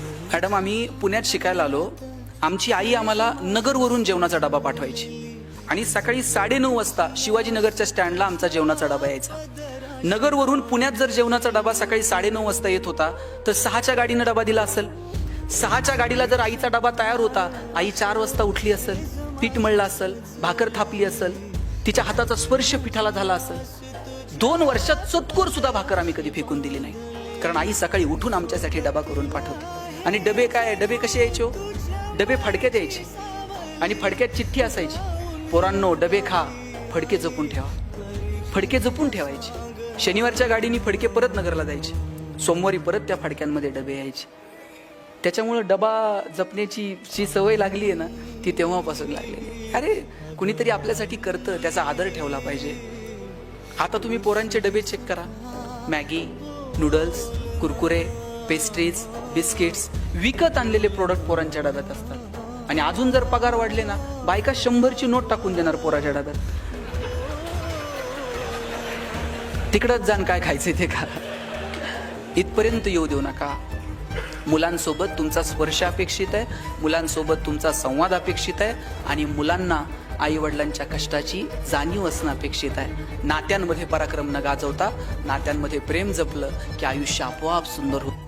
Madam आम्ही पुण्यात शिकायला आलो. आमची आई आम्हाला नगरवरून जेवणाचा डबा पाठवायची. आणि सकाळी साडेनऊ वाजता शिवाजीनगरच्या स्टँडला आमचा जेवणाचा डबा यायचा. नगरवरून पुण्यात जर जेवणाचा डबा सकाळी साडेनऊ वाजता येत होता तर सहाच्या गाडीनं डबा दिला असेल. सहाच्या गाडीला जर आईचा डबा तयार होता आई चार वाजता उठली असेल पीठ मळलं असेल भाकर थापली असेल तिच्या हाताचा स्पर्श पिठाला झाला असेल. दोन वर्षात चतकोर सुद्धा भाकर आम्ही कधी फेकून दिली नाही. कारण आई सकाळी उठून आमच्यासाठी डबा करून पाठवते. आणि डबे काय डबे कसे यायचे हो? डबे फडक्यात यायचे. आणि फडक्यात चिठ्ठी असायची. पोरांनो डबे खा. फडके जपून ठेवा. फडके जपून ठेवायचे. शनिवारच्या गाडीने फडके परत नगरला जायचे. सोमवारी परत त्या फडक्यांमध्ये डबे यायचे. त्याच्यामुळं डबा जपण्याची जी सवय लागली आहे ना ती तेव्हापासून लागलेली अरे कुणीतरी आपल्यासाठी करतं त्याचा आदर ठेवला पाहिजे. आता तुम्ही पोरांचे डबे चेक करा. Maggi noodles Kurkure pastries biscuits विकत आणलेले प्रोडक्ट पोरांच्या डब्यात असतात. आणि अजून जर पगार वाढले ना बायका शंभरची नोट टाकून देणार पोराच्या डब्यात. तिकडंच जाण काय खायचे ते का इथपर्यंत येऊ देऊ नका. मुलांसोबत तुमचा स्पर्श अपेक्षित आहे मुलांसोबत तुमचा संवाद अपेक्षित आहे आणि मुलांना आई वडिलांच्या कष्टाची जाणीव असणं अपेक्षित आहे. नात्यांमध्ये पराक्रम न गाजवता नात्यांमध्ये प्रेम जपलं की आयुष्य आपोआप सुंदर होतं.